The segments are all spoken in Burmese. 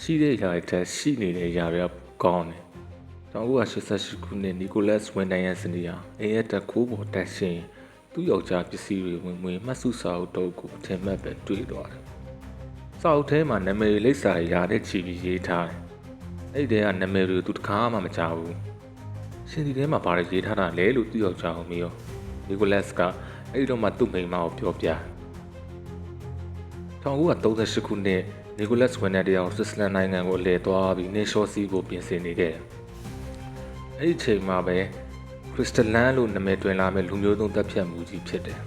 ရှိတဲ့ຢာတွေထက်ရှိနေတဲ့ຢာတွေကကောင်းတယ်1988ခုနှစ်နီကိုလတ်စ်ဝန်တန်ရဲ့စနေဟာအင်းရဲ့တခိုးပေါ်တက်ရှင်သူ့ယောက်ျားပစ္စည်းတွေဝင်ဝင်မှတ်စုစာအုပ်တော့ကိုအထင်မှတ်ပဲတွေ့သွားတယ်။စာအုပ်ထဲမှာနာမည်လိပ်စာတွေရာတဲ့ချီပြီးရေးထားတယ်။အဲ့ဒီထဲကနာမည်တွေကိုသူတစ်ခါမှမကြားဘူး။ရှင်ဒီထဲမှာဘာတွေရေးထားတာလဲလို့သူ့ယောက်ျားကိုမေးရော နီကိုလတ်စ်ကအဲ့ဒီတော့မှသူ့မိန်းမကိုပြောပြ။1938ခုနှစ်နီကိုလတ်စ်ဝန်ထမ်းတယောက်ဆွစ်ဇာလန်နိုင်ငံကိုအလဲသွားပြီးနေရှော့စီကိုပြင်ဆင်နေခဲ့တယ်။အဲ့ဒီချိန်မှာပဲခရစ္စတလန်လို့နာမည်တွင်လာမဲ့လူမျိုးသုံးတပ်ဖြတ်မှုကြီးဖြစ်တယ်။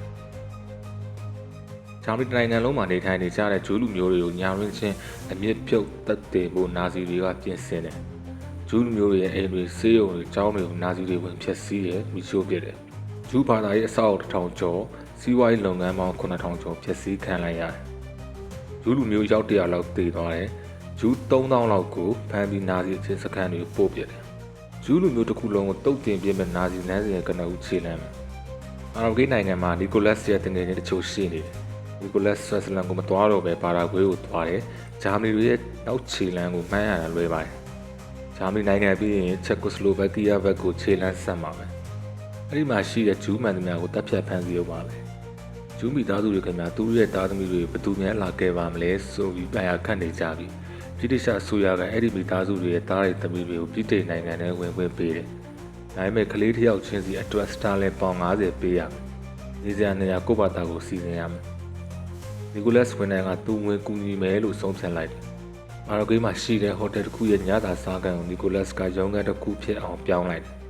ဂျာမနီနိုင်ငံလုံးမှာနေထိုင်နေကြတဲ့ဂျူးလူမျိုးတွေကိုညာရင်းချင်းအမြင့်ပြုတ်တပ်တင်ဖို့နာဇီတွေကပြင်ဆင်တယ်။ဂျူးလူမျိုးတွေရဲ့အိမ်တွေဆေးရုံတွေကျောင်းတွေကိုနာဇီတွေဝင်ဖျက်ဆီးတယ်မိရှို့ပစ်တယ်။ ဂျူးဘာသာရေးအဆောက်အအုံတစ်ထောင်ကျော်စီးပွားရေးလုပ်ငန်းပေါင်း9000ကျော်ဖျက်ဆီးခံလိုက်ရတယ်။ဂျူးလူမျိုးရောက်တရာလောက်တည်သွားတယ်။ဂျူး3000လောက်ကိုဖမ်းပြီးနာဇီအချင်းစခန်းတွေကိုပို့ပစ်တယ်။ဂျူးလူမျိုးတစ်ခုလုံးကိုတုတ်တင်ပြမဲ့နာဇီလမ်းစဉ်ရဲ့ကနဦးခြေလှမ်းမယ်။အာရဗ်ဂိတ်နိုင်ငံမှာနီကိုလတ်စ်ရဲ့တင်ငယ်ချင်းတချို့ရှိနေတယ်။နီကိုလတ်စ်ဆွစ်ဇာလန်ကိုမသွားတော့ပဲပါရာဂွေးကိုသွားတယ်။ဂျာမနီတွေရဲ့နောက်ခြေလှမ်းကိုမှန်းရတာလွယ်ပါတယ်။ဂျာမနီနိုင်ငံပြီးရင်ချက်ကိုစလိုဗက်ကီးယားဘက်ကိုခြေလှမ်းဆက်မှာပဲ။ အဲ့ဒီမှာရှိတဲ့ဂျူးမှန်သမျှကိုတပ်ဖြတ်ဖမ်းဆီးရုံပါပဲ။ဂျူးမိသားစုတွေခင်ဗျာသူတို့ရဲ့သားသမီးတွေဘယ်သူများလာခဲ့ပါမလဲဆိုပြီးပြန်ရခတ်နေကြပြီ။ပြည်တိရှအစိုးရကအဲ့ဒီမိသားစုတွေရဲ့သားတွေသမီးတွေကိုပြည်တိနိုင်ငံထဲဝင်ခွင့်ပေးတယ်။ဒါပေမဲ့ကလေးတစ်ယောက်ချင်းစီအတွက်စတာလင်ပေါင်90ပေးရမယ်။နေစရာနေရာကိုယ့်ဘာသာကိုစီစဉ်ရမယ်။နီကိုလတ်စ်ဝန်ထမ်းကသူ့ဝင်ကူညီမယ်လို့ဆုံးဖြတ်လိုက်တယ်။မာရိုဂေးမှာရှိတဲ့ဟိုတယ်တစ်ခုရဲ့ညသာစားကန်ကိုနီကိုလတ်စ်ကရုံးခန်းတစ်ခုဖြစ်အောင်ပြောင်းလိုက်တယ်။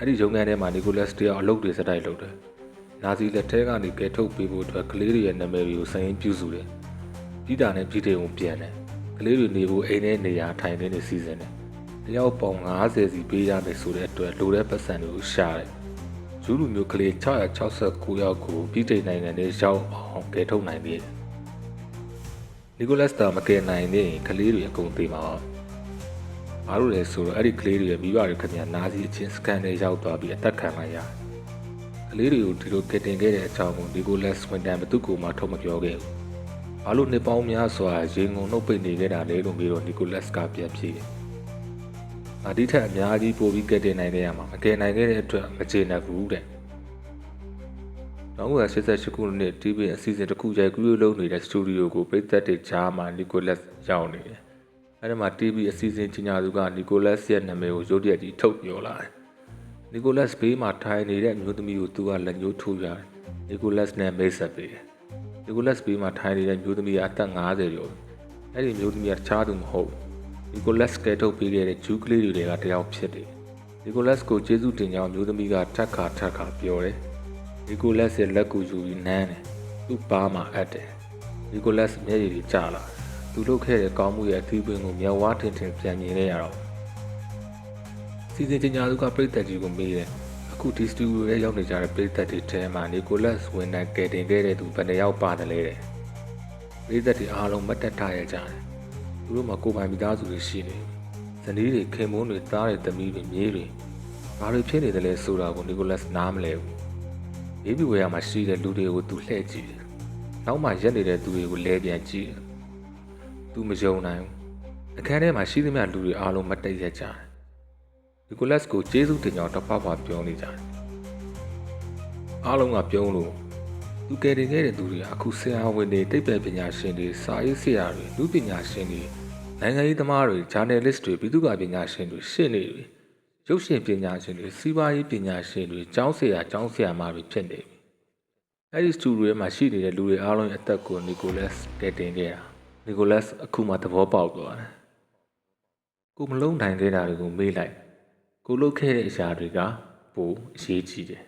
အဲ့ဒီရုံးခန်းထဲမှာနီကိုလတ်စ်တယောက်အလုပ်တွေစတိုက်လုပ်တယ်။နာဇီလက်ထဲကနေကဲထုတ်ပေးဖို့အတွက်ကလေးတွေရဲ့နာမည်တွေကိုစာရင်းပြုစုတယ်။ပြည်တာနဲ့ပြည်တယ်ကိုပြန်တယ်။ကလေးတွေနေဖို့အိမ်ထဲနေရာထိုင်နေနေစီစဉ်တယ်။တယောက်ပေါင်90စီပေးရမယ်ဆိုတဲ့အတွက်လိုတဲ့ပတ်စံတွေကိုရှာတယ်။ဂျူးလူမျိုးကလေး669ယောက်ကိုပြည်တယ်နိုင်ငံထဲရောက်အောင်ကဲထုတ်နိုင်သေးတယ်။နီကိုလတ်စ်တာမကယ်နိုင်သေးရင်ကလေးတွေအကုန်သေမှာ။ ဘာလို့လဲဆိုတော့အဲ့ဒီကလေးတွေရဲ့မိဘတွေခင်ဗျာနာဇီအချင်းစကန်တွေရောက်သွားပြီးအသက်ခံလိုက်ရတယ်။ကလေးတွေကိုဒီလိုကယ်တင်ခဲ့တဲ့အကြောင်းကိုနီကိုလတ်စ်ဝန်တန်ဘသူ့ကိုမှထုတ်မပြောခဲ့ဘူး။ဘာလို့နှစ်ပေါင်းများစွာရေငုံနှုတ်ပိတ်နေခဲ့တာလဲလို့ပြီးတော့နီကိုလတ်စ်ကပြန်ဖြေတယ်။အဒီထက်အများကြီးပိုပြီးကယ်တင်နိုင်ခဲ့ရမှာမကယ်နိုင်ခဲ့တဲ့အတွက်မကျေနပ်ဘူးတဲ့။1988ခုနှစ် TV အစီအစဉ်တစ်ခုရိုက်ကူးလုပ်နေတဲ့စတူဒီယိုကိုပိတ်သက်တဲ့ကြားမှာနီကိုလတ်ရောက်နေတယ်။ အဲဒီမှာ TV အစီအစဉ်ကြီးညာသူကနီကိုလတ်ရဲ့နာမည်ကိုရုတ်တရက်ကြီးထုတ်ပြောလာတယ်။နီကိုလတ်ဘေးမှာထိုင်နေတဲ့အမျိုးသမီးကိုသူကလက်ညှိုးထိုးရတယ်။နီကိုလတ်နဲ့မိတ်ဆက်ပေးတယ်။နီကိုလတ်ဘေးမှာထိုင်နေတဲ့မျိုးသမီးကအသက်50ကျော်။အဲဒီမျိုးသမီးကတခြားသူမဟုတ်ဘူး။နီကိုလတ်ကဲထုတ်ပေးခဲ့တဲ့ဂျူးကလေးတွေကတယောက်ဖြစ်တယ်။နီကိုလတ်ကိုကျေးဇူးတင်ကြောင်းမျိုးသမီးကထက်ခါထက်ခါပြောတယ်။နီကိုလတ်ရဲ့လက်ကိုယူပြီးနမ်းတယ်။သူ့ပါးမှာအပ်တယ်။နီကိုလတ်မျက်ရည်တွေကျလာတယ်။ သူလုပ်ခဲ့တဲ့ကောင်းမှုရဲ့အထူးပင်ကိုမျက်ဝါးထင်ထင်ပြန်မြင်နေရတော့စီစဉ်တင်ညာသူကပြိတ္တကြီးကိုမေးတယ်။အခုဒီစတူဒီယိုရဲ့ရောက်နေကြတဲ့ပြိတ္တတွေထဲမှာနီကိုလတ်ဝန်ထမ်းကယ်တင်ခဲ့တဲ့သူဘယ်နှယောက်ပါတယ်လဲတဲ့။ပြိတ္တတွေအားလုံးမတ်တက်ထားရကြတယ်။သူတို့မှာကိုယ်ပိုင်မိသားစုတွေရှိနေတယ်။ဇနီးတွေခင်မွန်းတွေသားတွေသမီးတွေမြေးတွေဘာတွေဖြစ်နေတယ်လဲဆိုတာကိုနီကိုလတ်နားမလဲဘူး။ဘေဘီဝဲရမှာရှိတဲ့လူတွေကိုသူလှည့်ကြည့်တယ်။နောက်မှရက်နေတဲ့သူတွေကိုလဲပြန်ကြည့်တယ်။ သူမယုံနိုင်ဘူးအခန်းထဲမှာရှိသမျှလူတွေအားလုံးမတ်တက်ရက်ကြတယ်နီကိုလတ်ကိုကျေးဇူးတင်ကြောင်းတစ်ဖက်ဖက်ပြောနေကြတယ်အားလုံးကပြုံးလို့သူကယ်တင်ခဲ့တဲ့သူတွေကအခုဆရာဝန်တွေတိတ်ပယ်ပညာရှင်တွေစာရေးဆရာတွေလူပညာရှင်တွေနိုင်ငံရေးသမားတွေဂျာနယ်လစ်တွေပြည်သူ့ကပညာရှင်တွေရှင်းနေတွေရုပ်ရှင်ပညာရှင်တွေစီးပွားရေးပညာရှင်တွေကျောင်းဆရာကျောင်းဆရာမတွေဖြစ်နေပြီအဲ့ဒီစတူဒီယိုမှာရှိနေတဲ့လူတွေအားလုံးရဲ့အသက်ကိုနီကိုလတ်ကယ်တင်ခဲ့တာ နီကိုလတ်အခုမှသဘောပေါက်သွားတယ်။ကိုမလုံးနိုင်သေးတာတွေကိုမေးလိုက်။ကိုလုတ်ခဲ့တဲ့အရာတွေကပိုအရေးကြီးတယ်